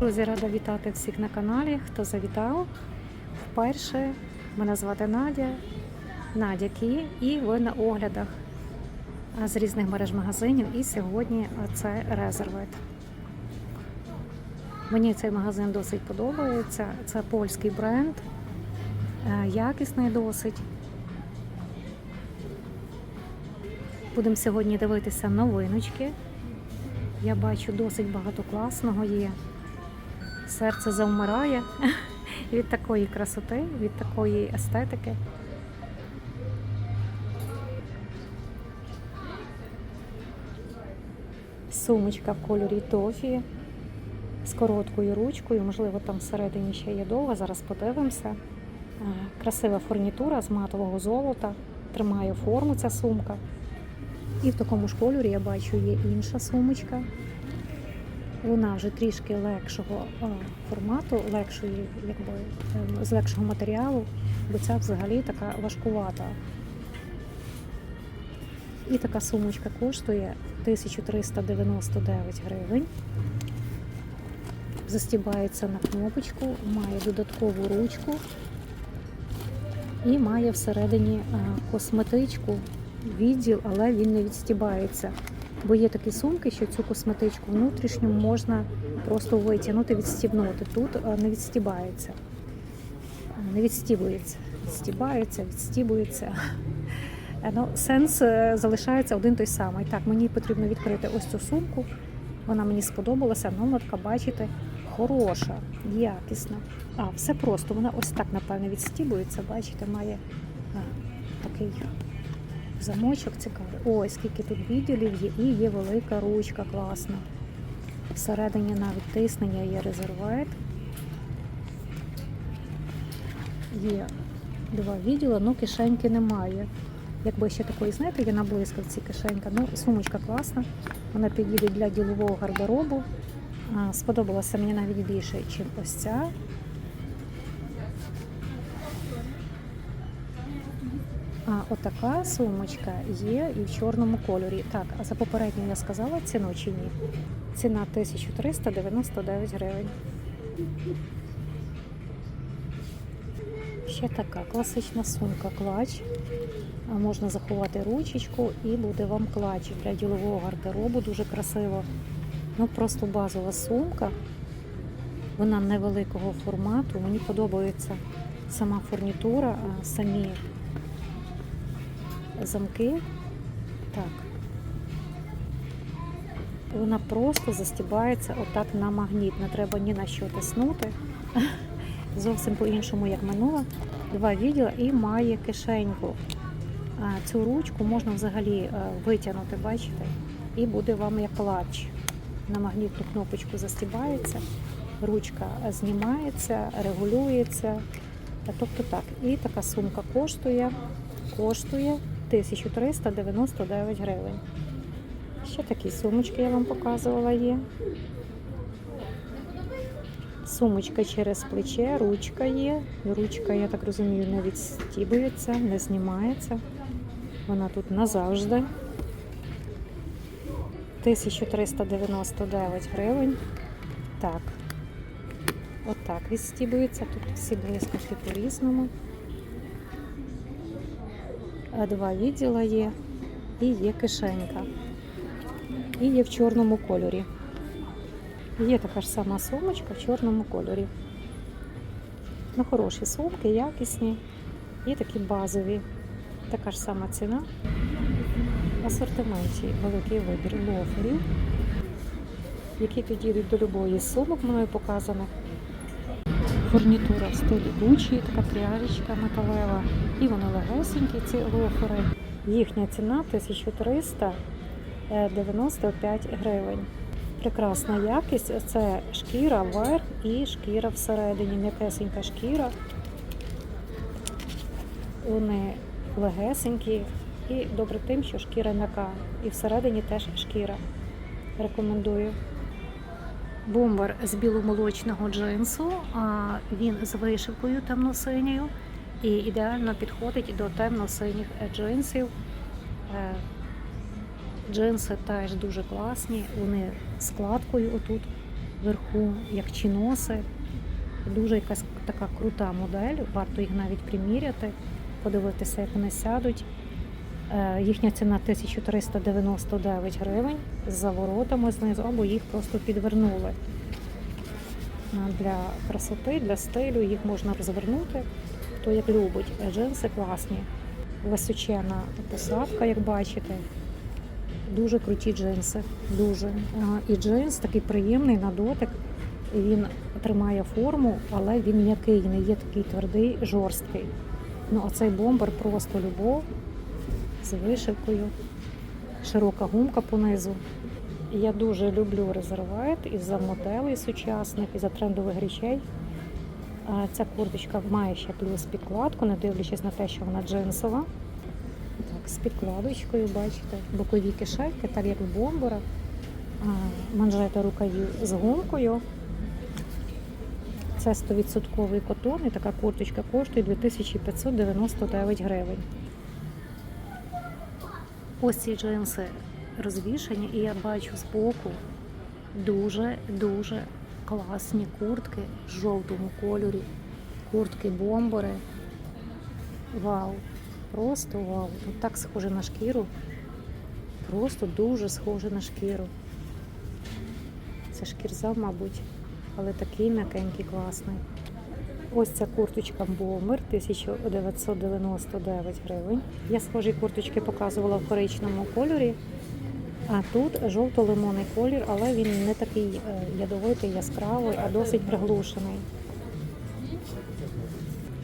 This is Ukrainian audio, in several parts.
Друзі, рада вітати всіх на каналі. Хто завітав вперше. Мене звати Надя, Надя Кі, і ви на оглядах з різних мереж магазинів. І сьогодні це Резервет. Мені цей магазин досить подобається. Це польський бренд, е, якісний досить. Будемо сьогодні дивитися новиночки. Я бачу досить багато класного є. Серце завмирає від такої красоти, від такої естетики. Сумочка в кольорі тофі з короткою ручкою, можливо, там всередині ще є довга, зараз подивимося. Е, Красива фурнітура з матового золота, тримає форму ця сумка. І в такому ж кольорі я бачу є інша сумочка. Вона вже трішки легшого формату, легшої, якби, ем, з легшого матеріалу, бо ця взагалі така важкувата. І така сумочка коштує 1399 гривень. Застібається на кнопочку, має додаткову ручку і має всередині косметичку, відділ, але він не відстібається. Бо є такі сумки, що цю косметичку внутрішню можна просто витягнути, відстібнути. Тут не відстібається. Не відстібується. Відстібається, відстібується. Е, Ну, сенс е, залишається один той самий. Так, мені потрібно відкрити ось цю сумку. Вона мені сподобалася. Номерка, бачите, хороша, якісна. А, все просто. Вона ось так, напевне, відстібується. Бачите, має а, такий замочок цікавий. Ой, скільки тут відділів є, і є велика ручка, класна. Всередині навіть тиснення є резервет. Є два відділи, ну кишеньки немає. Якби ще такої, знаєте, є на блискавці кишенька. Ну, сумочка класна. Вона підійде для ділового гардеробу. Сподобалася мені навіть більше, ніж ось ця. А отака сумочка є і в чорному кольорі. Так, а за попередню я сказала ціну чи ні? Ціна 1399 гривень. Ще така класична сумка клач. Можна заховати ручечку і буде вам клач для ділового гардеробу. Дуже красиво. Ну просто базова сумка. Вона невеликого формату. Мені подобається сама фурнітура, самі замки. Так. Вона просто застібається отак на магніт. Не треба ні на що тиснути. Зовсім по-іншому, як минула. Два відділа і має кишеньку. Цю ручку можна взагалі е, витягнути, бачите? І буде вам як клач. На магнітну кнопочку застібається, ручка знімається, регулюється. Тобто так. І така сумка коштує, коштує 1399 гривень. Ще такі сумочки я вам показувала є. Сумочка через плече, ручка є. Ручка, я так розумію, не відстібується, не знімається. Вона тут назавжди. 1399 гривень. Так. Отак відстібується. Тут всі блискавки по-різному. А Два відділа є. І є кишенька. І є в чорному кольорі. Є така ж сама сумочка в чорному кольорі. Ну, хороші сумки, якісні і такі базові. Така ж сама ціна. В асортименті великий вибір лоферів, які підійдуть до любої з сумок мною показаних. Фурнітура в стилі Гуччі, така пряжечка металева. І вони легесенькі, ці лофери. Їхня ціна 1395 гривень. Прекрасна якість. Це шкіра верх і шкіра всередині. М'якесенька шкіра. Вони легесенькі і добре тим, що шкіра м'яка. І всередині теж шкіра. Рекомендую. Бомбер з біломолочного джинсу. а Він з вишивкою темно-синьою і ідеально підходить до темно-синіх джинсів. Е, Джинси теж дуже класні, вони складкою отут вверху, як чиноси. Дуже якась така крута модель, варто їх навіть приміряти, подивитися, як вони сядуть. Е, Їхня ціна 1399 гривень з заворотами знизу, або їх просто підвернули. Е, Для красоти, для стилю їх можна розвернути, хто як любить. Е, Джинси класні, височена посадка, як бачите. Дуже круті джинси. Дуже. І джинс такий приємний на дотик. Він тримає форму, але він м'який, не є такий твердий, жорсткий. Ну, а цей бомбер просто любов з вишивкою, широка гумка понизу. Я дуже люблю резервайт із-за моделей сучасних, із-за трендових речей. Ця курточка має ще плюс підкладку, не дивлячись на те, що вона джинсова. Так, з підкладочкою, бачите, бокові кишельки, так як у бомбера, манжети рукавів з гумкою. Це 100% котон і така курточка коштує 2599 гривень. Ось ці джинси розвішані, і я бачу збоку дуже-дуже класні куртки в жовтому кольорі. Куртки бомбери. Вау! Просто вау! Тут так схоже на шкіру. Просто дуже схоже на шкіру. Це шкірза, мабуть, але такий м'якенький, класний. Ось ця курточка Бомер 1999 гривень. Я схожі курточки показувала в коричному кольорі. А тут жовто-лимонний колір, але він не такий е, ядовитий, яскравий, а досить приглушений.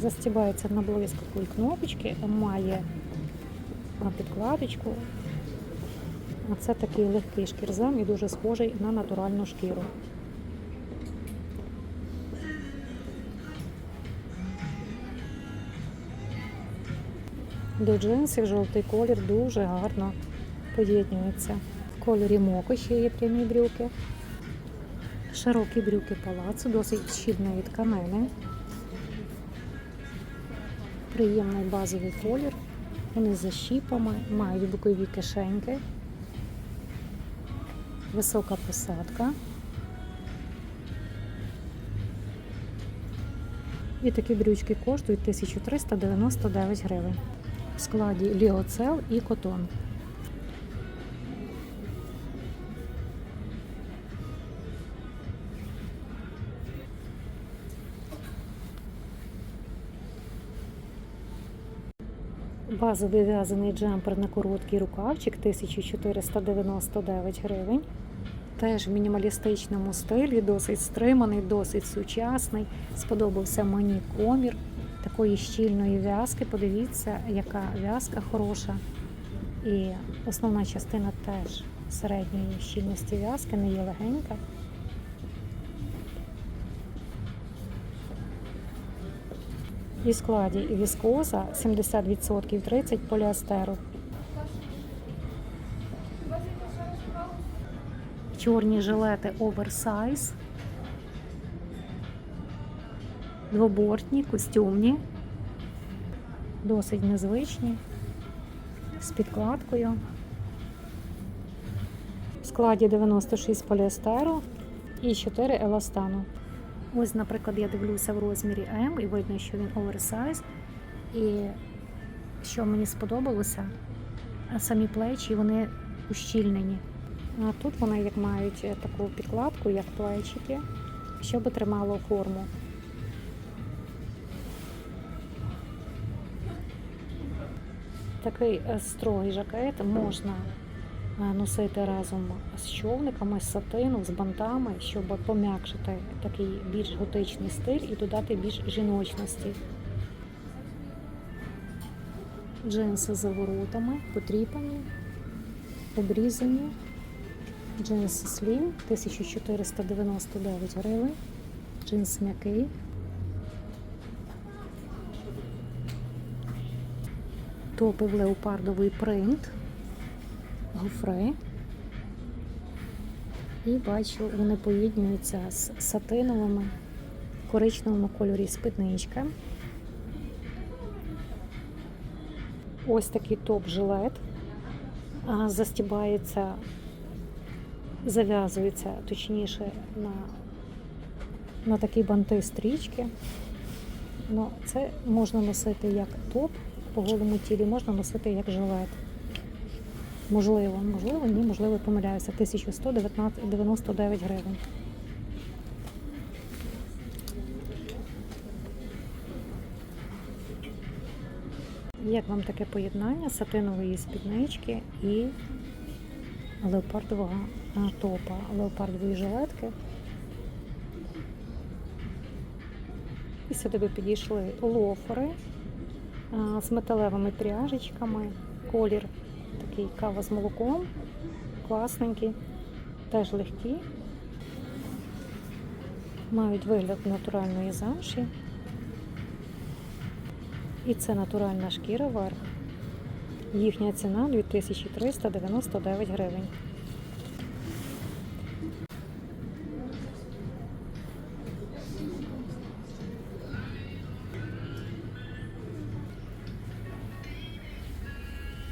Застібається на блискавку кнопочки, має підкладочку. Це такий легкий шкірзам і дуже схожий на натуральну шкіру. До джинсів жовтий колір дуже гарно поєднується. В кольорі моко ще є прямі брюки. Широкі брюки палацу, досить щільної тканини. Приємний базовий колір. Вони за щіпами, мають бокові кишеньки. Висока посадка. І такі брючки коштують 1399 гривень. Складі ліоцел і котон. Базовий в'язаний джемпер на короткий рукавчик 1499 гривень. Теж в мінімалістичному стилі, досить стриманий, досить сучасний. Сподобався мені комір такої щільної в'язки. Подивіться, яка в'язка хороша. І основна частина теж середньої щільності в'язки, не є легенька. І складі віскоза 70% 30 поліастеру. Чорні жилети оверсайз. Двобортні, костюмні. Досить незвичні. З підкладкою. В складі 96 поліестеру і 4 еластану. Ось, наприклад, я дивлюся в розмірі М і видно, що він оверсайз. І що мені сподобалося, самі плечі вони ущільнені. А тут вони як мають таку підкладку, як плечики, щоб тримало форму. Такий е, строгий жакет можна е, носити разом з човниками, з сатину, з бантами, щоб пом'якшити такий більш готичний стиль і додати більш жіночності. Джинси з воротами, потріпані, обрізані. Джинс Slim 1499 гривень. Джинс м'який. Топи в леопардовий принт, гофри. І бачу, вони поєднуються з сатиновими коричневому кольорі спідничка. Ось такий топ-жилет. Застібається, зав'язується точніше на на такі банти стрічки. Ну, це можна носити як топ по голому тілі, можна носити як жилет. Можливо, можливо, ні, можливо, помиляюся. 1199 гривень. Як вам таке поєднання сатинової спіднички і леопардового топа, леопардової жилетки? І сюди би підійшли лофери з металевими пряжечками, колір такий кава з молоком, класненький, теж легкі, мають вигляд натуральної замші. І це натуральна шкіра верх. Їхня ціна 2399 гривень.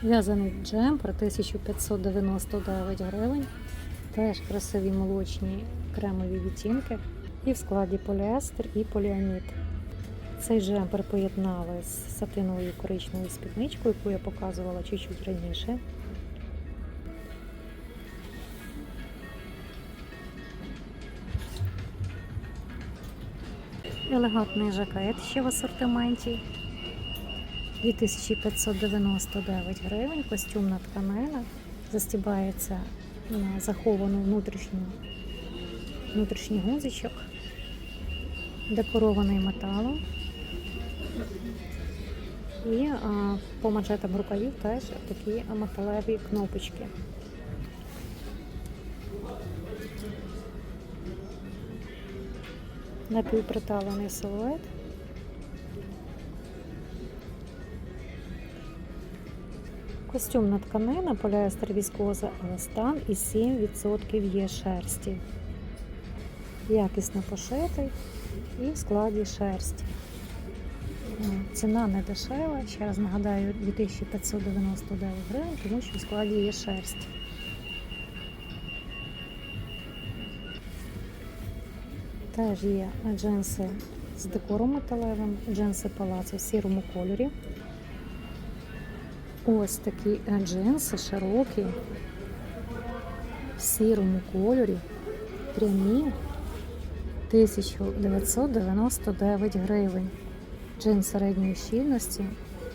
В'язаний джемпер 1599 гривень. Теж красиві молочні кремові відтінки. І в складі поліестер і поліамід. Цей джемпер поєднали з сатиновою коричневою спідничкою, яку я показувала чуть-чуть раніше. Елегантний жакет ще в асортименті. 2599 гривень, костюмна тканина, застібається на заховану внутрішню, внутрішній гузичок, декорований металом. І а, по манжетам рукавів теж такі металеві кнопочки. Напівприталений силует. Костюмна тканина, поліестер віскоза еластан і 7% є шерсті. Якісно пошитий і в складі шерсті. Е, Ціна не дешева, ще раз нагадаю, 2599 гривень, тому що в складі є шерсть. Теж є джинси з декором металевим, джинси палацу в сірому кольорі. Ось такі джинси широкі, в сірому кольорі, прямі 1999 гривень. Джин середньої щільності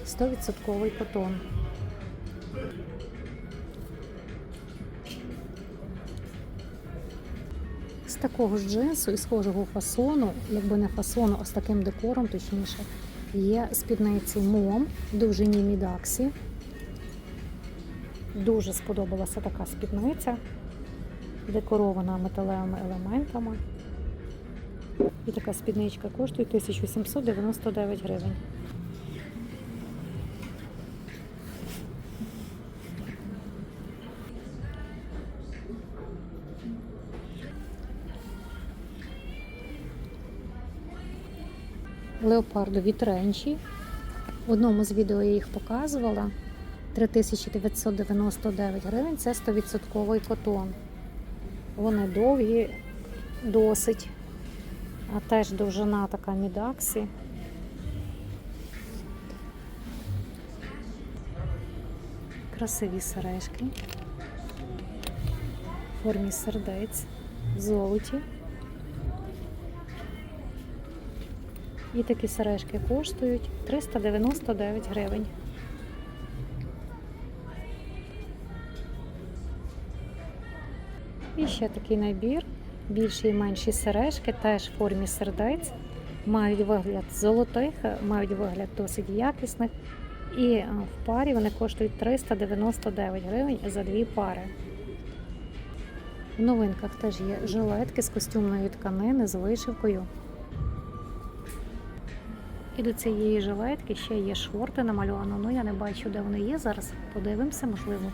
100% котон. З такого ж джинсу і схожого фасону, якби не фасону, а з таким декором, точніше, є спідниці мом довжині мідаксі. Дуже сподобалася така спідниця, декорована металевими елементами. І така спідничка коштує 1799 гривень. Леопардові тренчі. В одному з відео я їх показувала. 3999 гривень це 100% котон. Вони довгі, досить. А теж довжина така мідаксі. Красиві сережки. В формі сердець, золоті. І такі сережки коштують 399 гривень. Ще такий набір. Більші і менші сережки, теж в формі сердець. Мають вигляд золотих, мають вигляд досить якісних. І е, в парі вони коштують 399 гривень за дві пари. В новинках теж є жилетки з костюмної тканини з вишивкою. І до цієї жилетки ще є шорти намальовано. Ну я не бачу, де вони є. Зараз подивимося, можливо,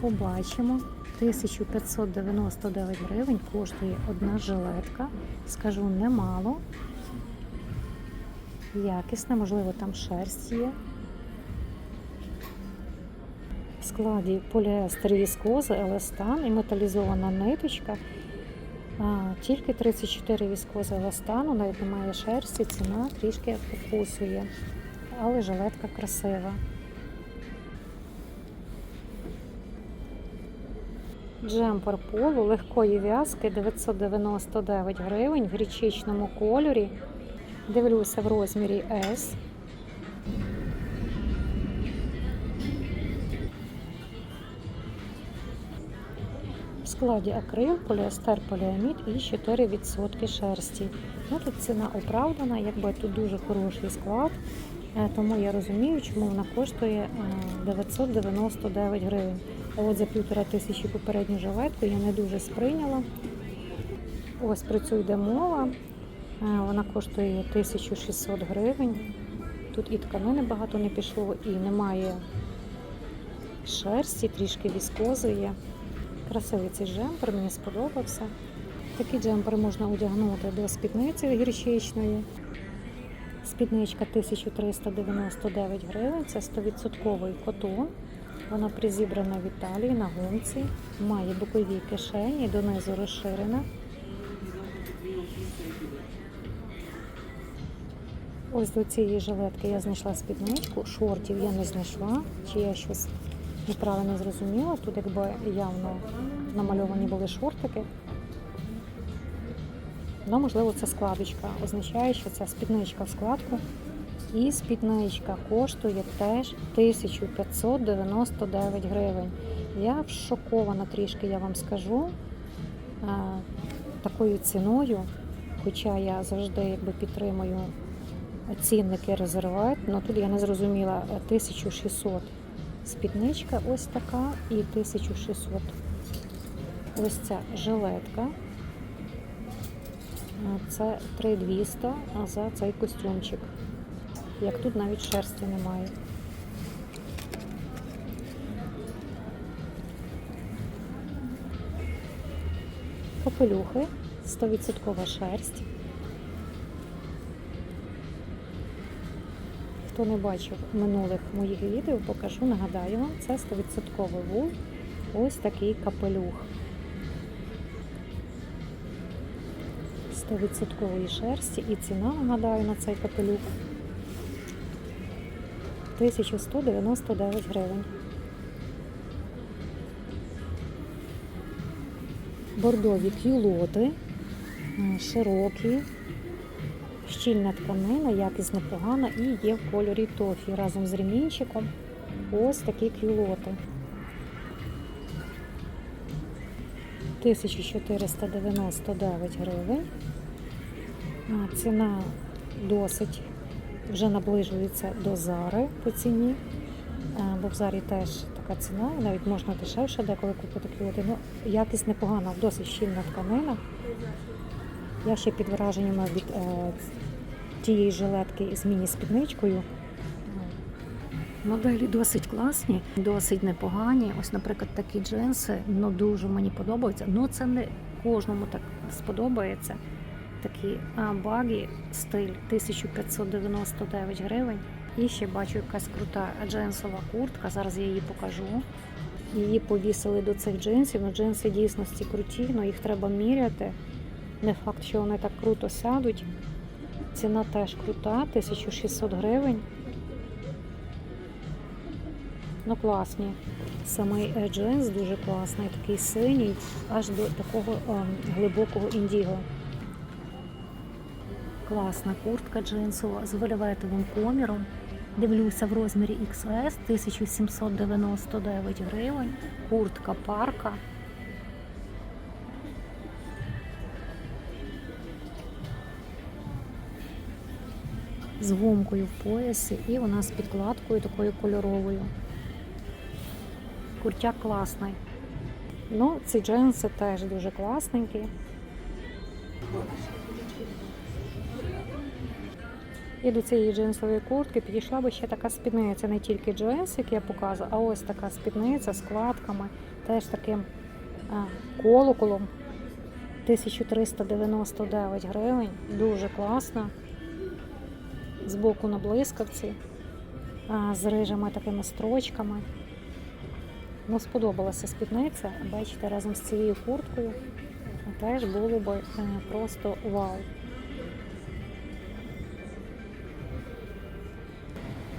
побачимо. 1599 гривень коштує одна жилетка. Скажу немало. Якісна, можливо, там шерсть є. В складі поліестер віскоза, еластан і металізована ниточка. А, тільки 34 віскозового стану, навіть немає шерсті, ціна трішки покусує. Але жилетка красива. Джемпер полу легкої в'язки 999 гривень в гречичному кольорі. Дивлюся в розмірі S. В складі акрил, поліестер, поліамід і 4% шерсті. Ну, тут ціна оправдана, якби тут дуже хороший склад, е, тому я розумію, чому вона коштує е, 999 гривень. От за півтора тисячі попередню жилетку я не дуже сприйняла. Ось про цю йде мова. Е, Вона коштує 1600 гривень. Тут і тканини багато не пішло, і немає шерсті, трішки віскози є. Красивий цей джемпер, мені сподобався. Такий джемпер можна одягнути до спідниці гірчичної. Спідничка 1399 гривень, це 100% котон. Вона призібрана в Італії на гумці, має бокові кишені, донизу розширена. Ось до цієї жилетки я знайшла спідничку, шортів я не знайшла, чи я щось неправильно зрозуміла. Тут якби явно намальовані були шортики. Ну, можливо, це складочка. Означає, що це спідничка в складку. І спідничка коштує теж 1599 гривень. Я шокована трішки, я вам скажу, такою ціною. Хоча я завжди якби підтримую цінники резерват, але тут я не зрозуміла е, 1600 спідничка ось така і 1600. Ось ця жилетка. Це 3200 за цей костюмчик. Як тут навіть шерсті немає. Капелюхи, 100% шерсть. Хто не бачив минулих моїх відео, покажу, нагадаю вам, це 100% вул. Ось такий капелюх. 100% шерсті і ціна, нагадаю, на цей капелюх 1199 гривень. Бордові кюлоти, широкі, щільна тканина, якість непогана і є в кольорі тофі разом з ремінчиком. Ось такі кюлоти. 1499 гривень. Ціна досить вже наближується до зари по ціні. Бо в зарі теж така ціна, навіть можна дешевше деколи купити квіти. Ну, якість непогана, досить щільна тканина. Я ще під враженнями від е, тієї жилетки з міні-спідничкою. Моделі досить класні, досить непогані. Ось, наприклад, такі джинси, ну дуже мені подобаються. Ну це не кожному так сподобається. Такі багі стиль 1599 гривень. І ще бачу якась крута джинсова куртка. Зараз я її покажу. Її повісили до цих джинсів. Ну, джинси дійсності круті, але їх треба міряти. Не факт, що вони так круто сядуть. Ціна теж крута, 1600 гривень. Ну, класні. Самий е, джинс дуже класний, такий синій, аж до такого ем, глибокого індіго. Класна куртка джинсова з вельветовим коміром. Дивлюся в розмірі XS 1799 гривень. Куртка парка. З гумкою в поясі і вона з підкладкою такою кольоровою. Куртяк класний. Ну, ці джинси теж дуже класненькі. І до цієї джинсової куртки підійшла би ще така спідниця, не тільки джинс, як я показую, а ось така спідниця з складками, теж таким колоколом. 1399 гривень. Дуже класна. Збоку на блискавці, з рижими такими строчками. Ну, сподобалася спідниця, бачите, разом з цією курткою. теж було б е, просто вау.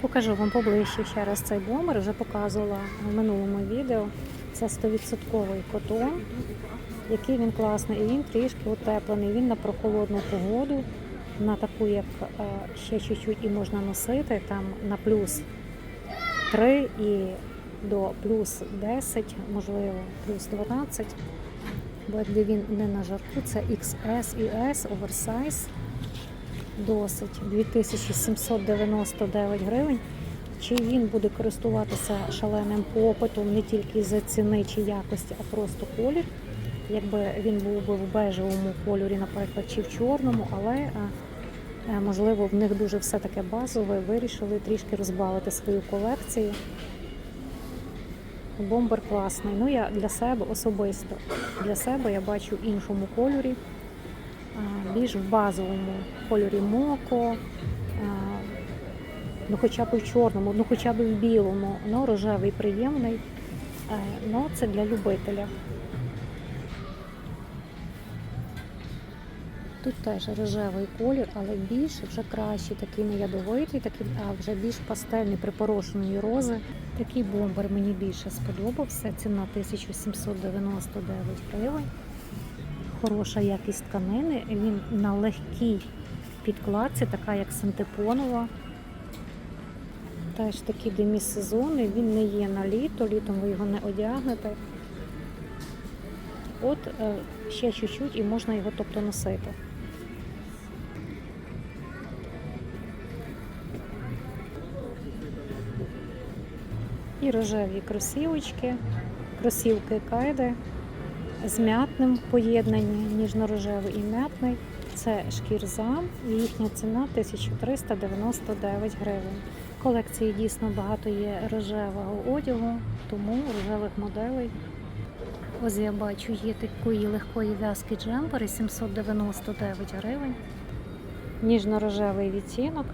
Покажу вам поближче ще раз цей бомбер, вже показувала в минулому відео. Це 100% котон, який він класний, і він трішки утеплений. Він на прохолодну погоду, на таку, як е, ще чуть-чуть і можна носити, там на плюс 3 і до плюс 10, можливо, плюс 12. Бо якби він не на жарку, це XS і S оверсайз. Досить 2799 гривень. Чи він буде користуватися шаленим попитом не тільки за ціни чи якості, а просто колір. Якби він був би в бежевому кольорі, наприклад, чи в чорному, але е, е, можливо в них дуже все таке базове, вирішили трішки розбавити свою колекцію. Бомбер класний. Ну я для себе особисто. Для себе я бачу в іншому кольорі, більш в базовому кольорі моко, ну хоча б в чорному, ну хоча б в білому, ну рожевий приємний. Е, Ну це для любителя. Тут теж рожевий колір, але більше вже кращий, такий не ядовитий, такий, а вже більш пастельний, припорошеної рози. Такий бомбер мені більше сподобався. Ціна 1799 гривень. Хороша якість тканини. Він на легкій підкладці, така як синтепонова. Теж такі демісезони, він не є на літо, літом ви його не одягнете. От е, ще чуть-чуть і можна його тобто носити. І рожеві кросівочки, кросівки кайди з м'ятним поєднанні, ніжно-рожевий і м'ятний. Це шкірзам, і їхня ціна 1399 гривень. Колекції дійсно багато є рожевого одягу, тому рожевих моделей Ось я бачу, є такої легкої в'язки джемпери 799 гривень. Ніжно-рожевий відтінок.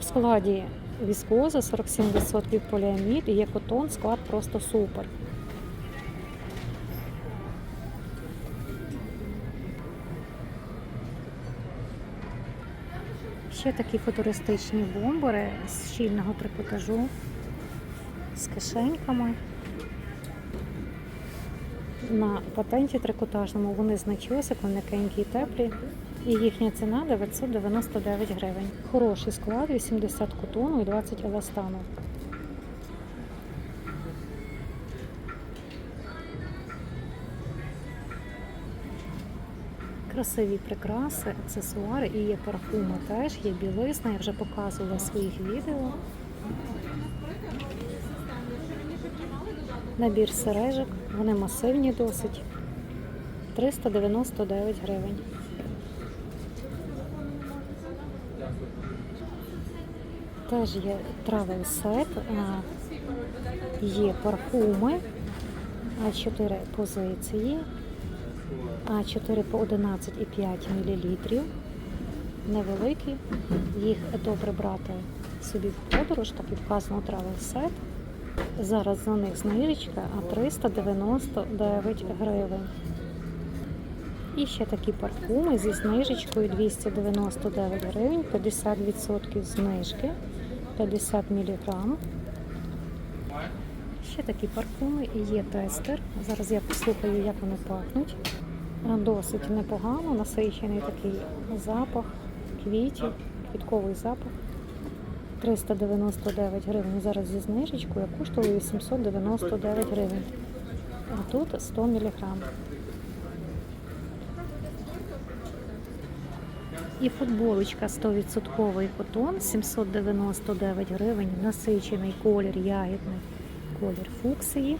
В складі віскоза 47% поліамід і є котон, склад просто супер. Ще такі футуристичні бомбери з щільного трикотажу, з кишеньками на патенті трикотажному. Вони з начосиком, і теплі. І їхня ціна 999 гривень. Хороший склад, 80 кутону і 20 еластану. Красиві прикраси, аксесуари і є парфуми теж, є білизна, я вже показувала в своїх відео. Набір сережок, вони масивні досить. 399 гривень. Теж є travel set, є парфуми, А4 позиції, А4 по 11,5 мл. Невеликі, їх добре брати собі в подорож, так і вказано travel set. Зараз за них знижечка, а 399 гривень. І ще такі парфуми зі знижечкою 299 гривень, 50% знижки, 50 мг. Ще такі парфуми і є тестер. Зараз я послухаю, як вони пахнуть. Досить непогано, насичений такий запах квітів, квітковий запах. 399 гривень. Зараз зі знижечкою коштує 899 гривень. А тут 100 мг. І футболочка 100% котон 799 гривень. Насичений колір, ягідний колір фуксії.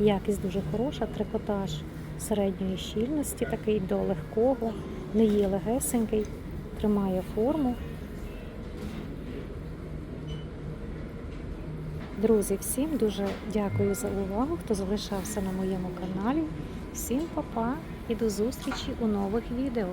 Якість дуже хороша, трикотаж середньої щільності, такий до легкого, не є легесенький, тримає форму. Друзі, всім дуже дякую за увагу, хто залишався на моєму каналі. Всім па-па і до зустрічі у нових відео.